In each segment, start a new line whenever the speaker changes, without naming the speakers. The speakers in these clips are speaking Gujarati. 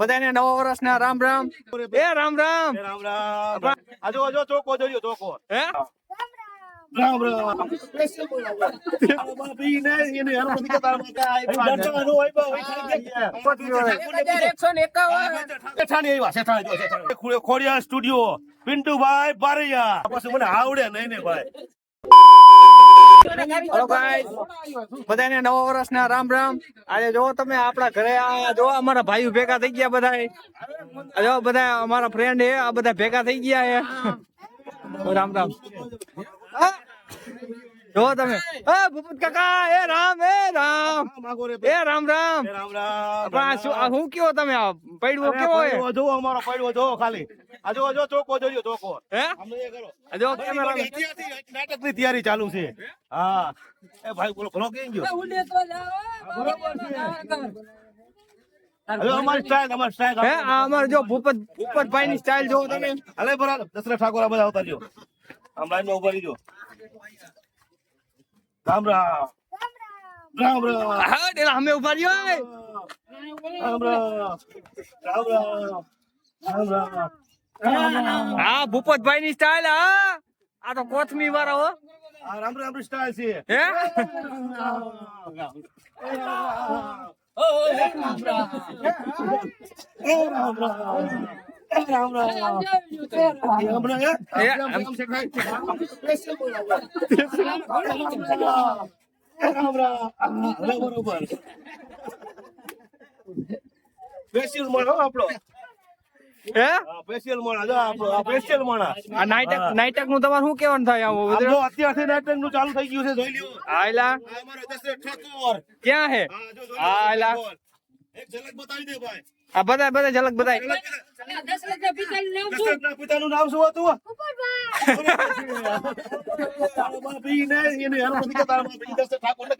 બધાને નવા વર્ષ ના રામ રામ. એ રામ રામ.
રામ રામ. આજો આજો ચોકો જોજો ચોકો.
હે?
રામ રામ. ખોડિયા સ્ટુડિયો પિન્ટુભાઈ બારૈયા. પછી મને આવડે નહીં ને ભાઈ.
હલો ભાઈ બધાને નવા વર્ષના રામ રામ. આજે જો તમે આપણા ઘરે આ જો અમારા ભાઈઓ ભેગા થઈ ગયા બધા જો બધા અમારા ફ્રેન્ડ હે આ બધા ભેગા થઈ ગયા હે રામ રામ. જો તમે. એ ભૂપત કાકા એ રામ એ રામ. એ રામ રામ.
રામ રામ.
પણ શું હું કયો તમે? આ પૈડવો કેવો
જો અમારો પડવો જો ખાલી. આજો આજો ચોકો જોજો ચોકો.
હે?
આજો કેમેરા નાટક
આ જો કેમેરા
તૈયારી ચાલુ છે. હા. એ ભાઈ બોલો ભલો કેમ ગયો? ઉડે તો જાવ બરોબર છે.
હે જો ભૂપત ભૂપતભાઈ ની સ્ટાઇલ જોવો તમે.
અલે બરાબર દશરથ ઠાકોર બધા આવતા રહ્યો. આમ લાઈનમાં ઊભા રહીજો. રામ રામ. રામ રામ.
હા ડેલા અમે ઊભા રહ્યો
રામ રામ રામ રામ. રામ રામ.
હા ભૂપતભાઈ ની સ્ટાઇલ હા. આ તો કોથમી વાળા હો.
આ રામ રામ સ્ટાઇલ છે.
હે?
બરોબર. માણસ હો આપણો.
હે?
સ્પેશિયલ માણસ જો આપણો સ્પેશિયલ માણસ
આ નાટક નાટકનું તમારે શું કેવાનું થાય આવું બધું?
અત્યારથી નાટકનું ચાલુ થઈ ગયું છે જોઈ લ્યો.
આયલા.
અમારો દશરથ ઠાકોર.
ક્યાં હે.
ઠાકોર. એક ઝલક બતાવી દે ભાઈ.
આ બધા બધા ઝલક બધા
દશરથના પિતાનું નામ શું? હતું બાપી ને એને હર બધી કતાર દશરથ ઠાકોર ને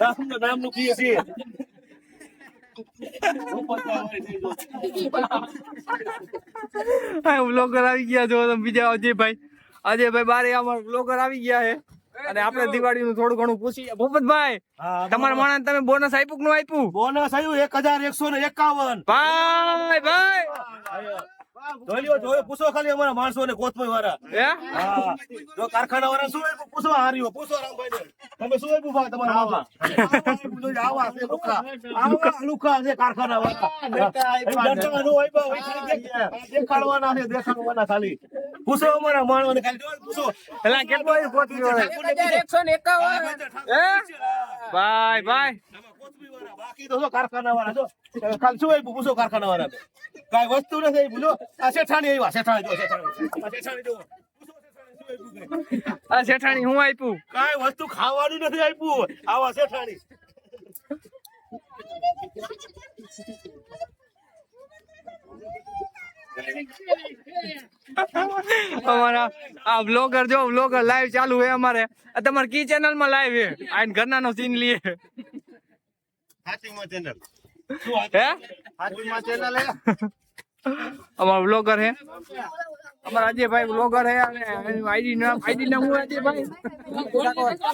નામનું નામનું કહીએ છીએ.
બ્લોગર આવી ગયા જો તમે બીજા અજયભાઈ. અજયભાઈ બારે અમારા બ્લોગર આવી ગયા હે અને આપણે દિવાળી નું થોડું ઘણું પૂછી ભૂપતભાઈ તમારા માણસ તમે બોનસ આપ્યું કે નું આપ્યું?
બોનસ આવ્યું એક હજાર એકસો ને એકાવન.
ભાઈ ભાઈ.
પૂછો ખાલી અમારા માણસો ને કોથમઈ વાળા
હે.
જો કારખાના વાળા શું પૂછો હાર્યો પૂછો રામભાઈ તમે શું ભાઈ તમારા આવા. છે લુકા. આવા લુકા છે કારખાના વાળા. દેખાડવાના છે દેખાડવાના ખાલી. પૂછો અમારા માણસો ને ખાલી પૂછો
એલા કેટલો આવ્યું કોથમી વાળા? હે? ભાઈ ભાઈ
બાકી તો કારખાના વાળા જો. કાલ શું આપ્યું પૂછો કારખાના વાળા કઈ વસ્તુ નથી ભૂલો આ શેઠાણી આવ્યા શેઠાણી જો શેઠાણી શેઠાણી જો પૂછો શેઠાણી શું આપ્યું કઈ?
આ શેઠાણી હું આપ્યું
કાંઈ વસ્તુ ખાવાનું નથી આપ્યું આવા શેઠાણી.
અમારા આ બ્લોગર જો બ્લોગર લાઈવ ચાલુ હે અમારે. આ તમારે કી ચેનલમાં લાઈવ હે? આઈને ઘરના નો સીન લીએ
હાથીમાં ચેનલ
હે?
હાથીમાં ચેનલ હે.
અમારો બ્લોગર હે. અમારા અજયભાઈ બ્લોગર હે આઈડી નામ આઈડી નામ હું અજયભાઈ?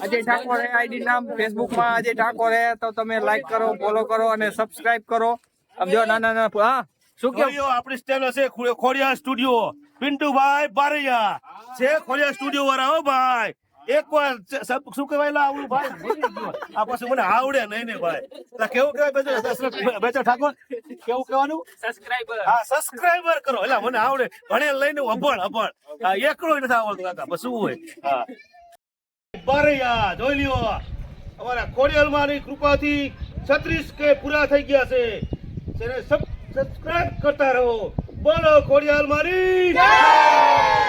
અજય ઠાકોર હે આઈડી નામ. ફેસબુકમાં અજય ઠાકોર હે, તો તમે લાઈક કરો ફોલો કરો અને સબસ્ક્રાઇબ કરો. સમજો ના નાના નાના હા, શું
કે આપણી ચેનલ છે ખોડિયા સ્ટુડિયો પિન્ટુભાઈ બારૈયા. છે ખોડિયા સ્ટુડિયો વાળા, હો ભાઈ. એકવાર શું કહેવાય લા આવડું ભાઈ? આ પછી મને આવડે નહીં ને ભાઈ. કેવું કહેવાય બેચો બેચો ઠાકોર. કેવું કહેવાનું? હા સબસ્ક્રાઇબર કરો. એટલે મને આવડે. ભણે લઈને અભણ અભણ. હા એકડો નથી આવડતું કાકા. બસ શું હોય? હા. બારૈયા જોઈ લ્યો. અમારા ખોડિયાલમાંની કૃપાથી છત્રીસ કે પૂરા થઈ ગયા છે. તેને સબસ્ક્રાઇબ કરતા રહો. બોલો ખોડિયાલમાંની. બોલો